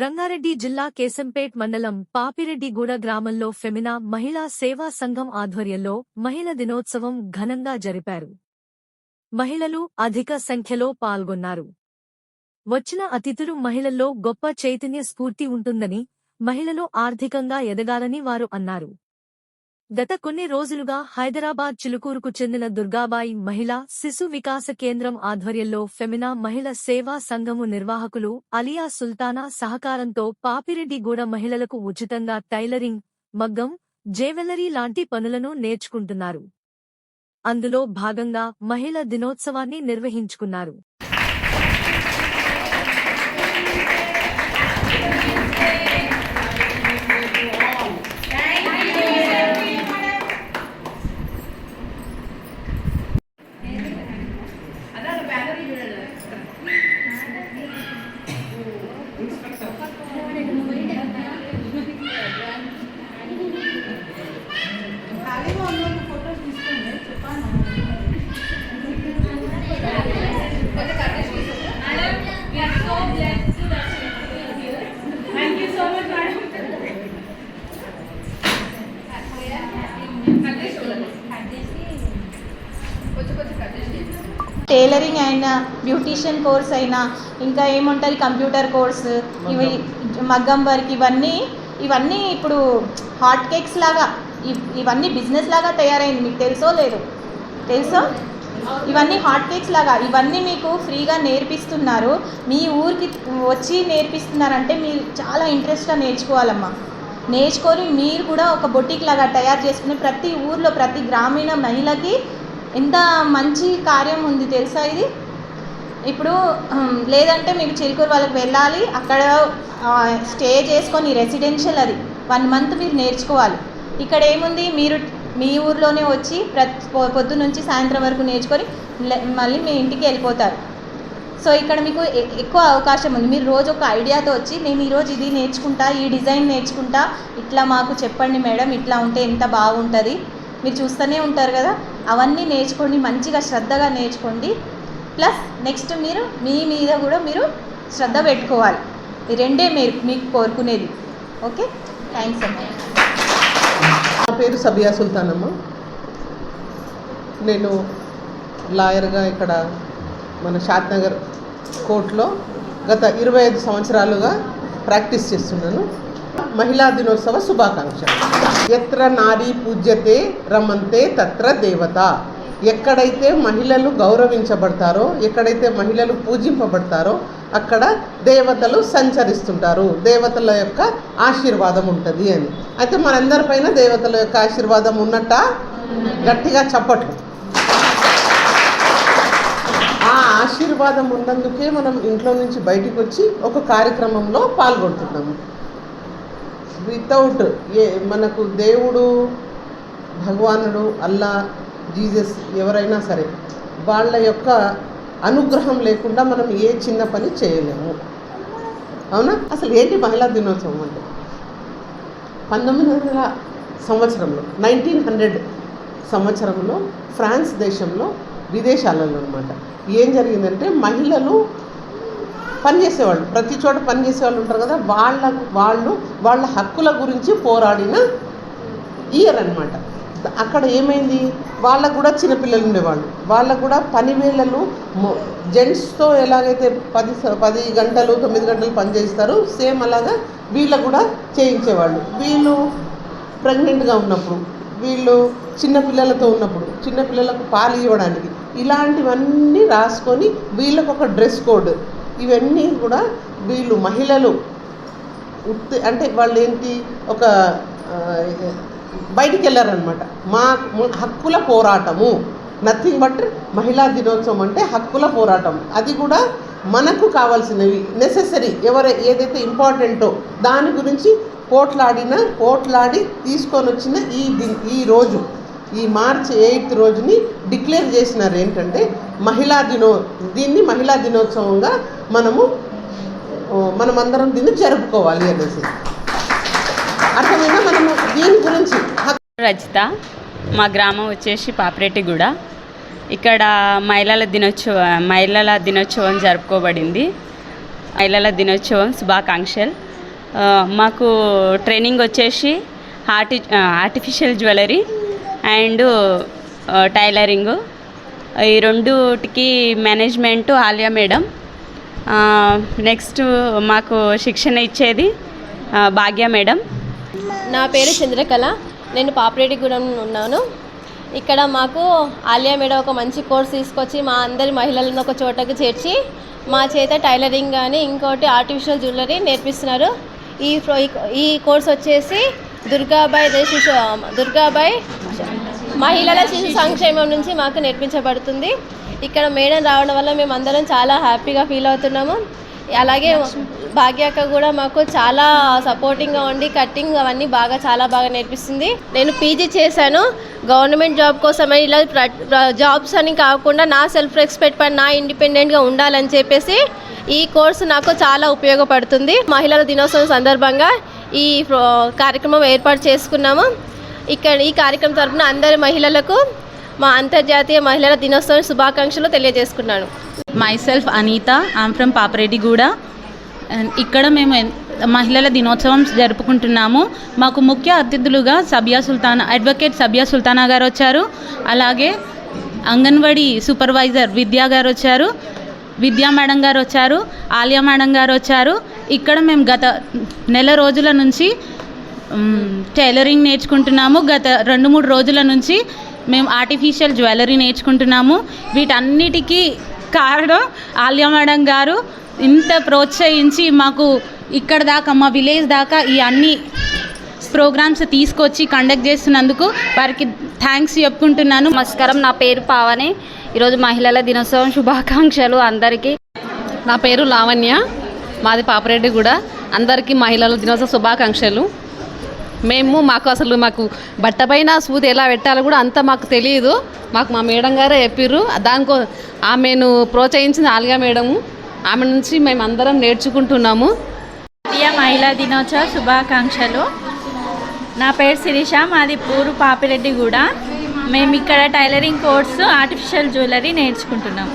రంగారెడ్డి జిల్లా కేశంపేట్ మండలం పాపిరెడ్డిగూడ గ్రామంలో ఫెమినా మహిళా సేవా సంఘం ఆధ్వర్యంలో మహిళ దినోత్సవం ఘనంగా జరిపారు. మహిళలు అధిక సంఖ్యలో పాల్గొన్నారు. వచ్చిన అతిథులు మహిళల్లో గొప్ప చైతన్య స్ఫూర్తి ఉంటుందని మహిళలు ఆర్థికంగా ఎదగాలని వారు అన్నారు. గత కొన్ని రోజులుగా హైదరాబాద్ చిలుకూరుకు చెందిన దుర్గాబాయి మహిళా శిశు వికాస కేంద్రం ఆధ్వర్యంలో ఫెమినా మహిళ సేవా సంఘము నిర్వాహకులు అలియా సుల్తానా సహకారంతో పాపిరెడ్డిగూడ మహిళలకు ఉచితంగా టైలరింగ్ మగ్గం జేవెలరీ లాంటి పనులను నేర్చుకుంటున్నారు. అందులో భాగంగా మహిళ దినోత్సవాన్ని నిర్వహించుకున్నారు. టైలరింగ్ అయినా బ్యూటీషియన్ కోర్స్ అయినా ఇంకా ఏముంటుంది కంప్యూటర్ కోర్స్ ఇవి మగ్గం వర్క్ ఇవన్నీ ఇవన్నీ ఇప్పుడు హాట్ కేక్స్ లాగా ఇవ్- ఇవన్నీ బిజినెస్ లాగా తయారైంది. మీకు తెలుసో లేదు? తెలుసో? ఇవన్నీ హాట్ కేక్స్ లాగా ఇవన్నీ మీకు ఫ్రీగా నేర్పిస్తున్నారు. మీ ఊరికి వచ్చి నేర్పిస్తున్నారంటే మీరు చాలా ఇంట్రెస్ట్గా నేర్చుకోవాలమ్మా. నేర్చుకొని మీరు కూడా ఒక బొటిక్ లాగా తయారు చేసుకుని ప్రతి ఊర్లో ప్రతి గ్రామీణ మహిళకి ఎంత మంచి కార్యం ఉంది తెలుసా ఇది? ఇప్పుడు లేదంటే మీకు చిలుకూరు వాళ్ళకి వెళ్ళాలి అక్కడ స్టే చేసుకొని రెసిడెన్షియల్ అది. వన్ మంత్ మీరు నేర్చుకోవాలి. ఇక్కడ ఏముంది? మీరు మీ ఊర్లోనే వచ్చి ప్రతి పొద్దు నుంచి సాయంత్రం వరకు నేర్చుకొని మళ్ళీ మీ ఇంటికి వెళ్ళిపోతారు. సో ఇక్కడ మీకు ఎక్కువ అవకాశం ఉంది. మీరు రోజు ఒక ఐడియాతో వచ్చి నేను ఈరోజు ఇది నేర్చుకుంటా ఈ డిజైన్ నేర్చుకుంటా ఇట్లా మాకు చెప్పండి మేడం ఇట్లా ఉంటే ఎంత బాగుంటుంది? మీరు చూస్తూనే ఉంటారు కదా. అవన్నీ నేర్చుకోండి మంచిగా శ్రద్ధగా నేర్చుకోండి. ప్లస్ నెక్స్ట్ మీరు మీ మీద కూడా మీరు శ్రద్ధ పెట్టుకోవాలి. ఈ రెండే మీరు మీకు కోరుకునేది. ఓకే? థ్యాంక్స్ అమ్మ. నా పేరు సబియా సుల్తానమ్మ. నేను లాయర్గా ఇక్కడ మన షాద్నగర్ కోర్టులో గత ఇరవై ఐదు సంవత్సరాలుగా ప్రాక్టీస్ చేస్తున్నాను. మహిళా దినోత్సవ శుభాకాంక్షలు. ఎత్ర నారీ పూజ్యతే రమంతే తత్ర దేవత. ఎక్కడైతే మహిళలు గౌరవించబడతారో ఎక్కడైతే మహిళలు పూజింపబడతారో అక్కడ దేవతలు సంచరిస్తుంటారు. దేవతల యొక్క ఆశీర్వాదం ఉంటుంది అని. అయితే మనందరిపైన దేవతల యొక్క ఆశీర్వాదం ఉన్నట్ట? గట్టిగా చప్పట్లు ఆ ఆశీర్వాదం ఉన్నందుకే మనం ఇంట్లో నుంచి బయటికి వచ్చి ఒక కార్యక్రమంలో పాల్గొంటున్నాము. వితౌట్ ఏ మనకు దేవుడు భగవానుడు అల్లా జీసస్ ఎవరైనా సరే వాళ్ళ యొక్క అనుగ్రహం లేకుండా మనం ఏ చిన్న పని చేయలేము. అవునా? అసలు ఏంటి మహిళా దినోత్సవం అంటే? పంతొమ్మిది వందల సంవత్సరంలో నైన్టీన్ హండ్రెడ్ సంవత్సరంలో ఫ్రాన్స్ దేశంలో విదేశాలలో అనమాట ఏం జరిగిందంటే మహిళలు పనిచేసేవాళ్ళు. ప్రతి చోట పనిచేసేవాళ్ళు ఉంటారు కదా వాళ్ళ వాళ్ళు వాళ్ళ హక్కుల గురించి పోరాడిన ఇయర్ అనమాట అక్కడ ఏమైంది? వాళ్ళకు కూడా చిన్నపిల్లలు ఉండేవాళ్ళు. వాళ్ళకు కూడా పని వేళలు జెంట్స్తో ఎలాగైతే పది స- పది గంటలు తొమ్మిది గంటలు పనిచేస్తారో సేమ్ అలాగా వీళ్ళకు కూడా చేయించేవాళ్ళు. వీళ్ళు ప్రెగ్నెంట్గా ఉన్నప్పుడు వీళ్ళు చిన్నపిల్లలతో ఉన్నప్పుడు చిన్నపిల్లలకు పాలు ఇవ్వడానికి ఇలాంటివన్నీ రాసుకొని వీళ్ళకు ఒక డ్రెస్ కోడ్ ఇవన్నీ కూడా వీళ్ళు మహిళలు ఉత్తి అంటే వాళ్ళు ఏంటి ఒక బయటికి వెళ్ళారనమాట మా హక్కుల పోరాటము. నథింగ్ బట్ మహిళా దినోత్సవం అంటే హక్కుల పోరాటం. అది కూడా మనకు కావాల్సినవి నెససరీ ఎవరు ఏదైతే ఇంపార్టెంటో దాని గురించి పోట్లాడిన పోట్లాడి తీసుకొని వచ్చిన ఈ ఈ రోజు. ఈ మార్చ్ ఎయిత్ రోజుని డిక్లేర్ చేసినారు ఏంటంటే మహిళా దినో దీన్ని మహిళా దినోత్సవంగా మనము మనమందరం దీన్ని జరుపుకోవాలి అనేసి. అర్థమైనా మనము దీని గురించి రచిత మా గ్రామం వచ్చేసి పాపిరెడ్డిగూడ. ఇక్కడ మహిళల దినోత్సవ మహిళల దినోత్సవం జరుపుకోబడింది. మహిళల దినోత్సవం శుభాకాంక్షలు. మాకు ట్రైనింగ్ వచ్చేసి ఆర్టి ఆర్టిఫిషియల్ జ్యువెలరీ అండ్ టైలరింగ్. ఈ రెండుటికి మేనేజ్మెంట్ ఆలియా మేడం. నెక్స్ట్ మాకు శిక్షణ ఇచ్చేది భాగ్య మేడం. నా పేరు చంద్రకళ. నేను పాపిరెడ్డిగూడెం ఉన్నాను. ఇక్కడ మాకు ఆలియా మేడం ఒక మంచి కోర్స్ తీసుకొచ్చి మా అందరి మహిళలను ఒక చోటకు చేర్చి మా చేత టైలరింగ్ కానీ ఇంకోటి ఆర్టిఫిషియల్ జ్యువెలరీ నేర్పిస్తున్నారు. ఈ ఈ కోర్స్ వచ్చేసి దుర్గాబాయ్ దేశ దుర్గాబాయ్ మహిళల శిశు సంక్షేమం నుంచి మాకు నేర్పించబడుతుంది. ఇక్కడ మేడం రావడం వల్ల మేము అందరం చాలా హ్యాపీగా ఫీల్ అవుతున్నాము. అలాగే భాగ్యక్క కూడా మాకు చాలా సపోర్టింగ్గా ఉండి కట్టింగ్ అవన్నీ బాగా చాలా బాగా నేర్పిస్తుంది. నేను పీజీ చేశాను. గవర్నమెంట్ జాబ్ కోసమే ఇలా జాబ్స్ అని కాకుండా నా సెల్ఫ్ రెస్పెక్ట్ పైన నా ఇండిపెండెంట్గా ఉండాలని చెప్పేసి ఈ కోర్సు నాకు చాలా ఉపయోగపడుతుంది. మహిళల దినోత్సవం సందర్భంగా ఈ ప్రో- కార్యక్రమం ఏర్పాటు చేసుకున్నాము. ఇక్కడ ఈ కార్యక్రమం తరపున అందరి మహిళలకు మా అంతర్జాతీయ మహిళల దినోత్సవం శుభాకాంక్షలు తెలియజేసుకున్నాను. Myself Anitha I'm from Papireddyguda and ఇక్కడ మేము మహిళల దినోత్సవం జరుపుకుంటున్నాము. మాకు ముఖ్య అతిథులుగా సబియా సుల్తానా అడ్వకేట్ సబియా సుల్తానా గారు వచ్చారు. అలాగే అంగన్వాడీ సూపర్వైజర్ విద్యా గారు వచ్చారు. విద్యా మేడం గారు వచ్చారు. ఆలియా మేడం గారు వచ్చారు. ఇక్కడ మేము గత నెల రోజుల నుంచి టైలరింగ్ నేర్చుకుంటున్నాము. గత రెండు మూడు రోజుల నుంచి మేము ఆర్టిఫిషియల్ జ్యువెలరీ నేర్చుకుంటున్నాము. వీటన్నిటికీ కారణం ఆలియా మేడం గారు. ఇంత ప్రోత్సహించి మాకు ఇక్కడ దాకా మా విలేజ్ దాకా ఈ అన్ని ప్రోగ్రామ్స్ తీసుకొచ్చి కండక్ట్ చేస్తున్నందుకు వారికి థ్యాంక్స్ చెప్పుకుంటున్నాను. నమస్కారం. నా పేరు పావని. ఈరోజు మహిళల దినోత్సవం శుభాకాంక్షలు అందరికీ. నా పేరు లావణ్య. మాది పాపరెడ్డి కూడా అందరికీ మహిళల దినోత్సవ శుభాకాంక్షలు. మేము మాకు అసలు మాకు బట్ట పైన సూది ఎలా పెట్టాలో కూడా అంత మాకు తెలియదు. మాకు మా మేడం గారే చెప్పిర్రు. దానికో ఆమెను ప్రోత్సహించింది ఆలియా మేడము. ఆమె నుంచి మేము అందరం నేర్చుకుంటున్నాము. జాతీయ మహిళా దినోత్సవ శుభాకాంక్షలు. నా పేరు శిరీష మాది పూరు పాపిరెడ్డిగూడ మేము ఇక్కడ టైలరింగ్ కోర్సు ఆర్టిఫిషియల్ జ్యువెలరీ నేర్చుకుంటున్నాము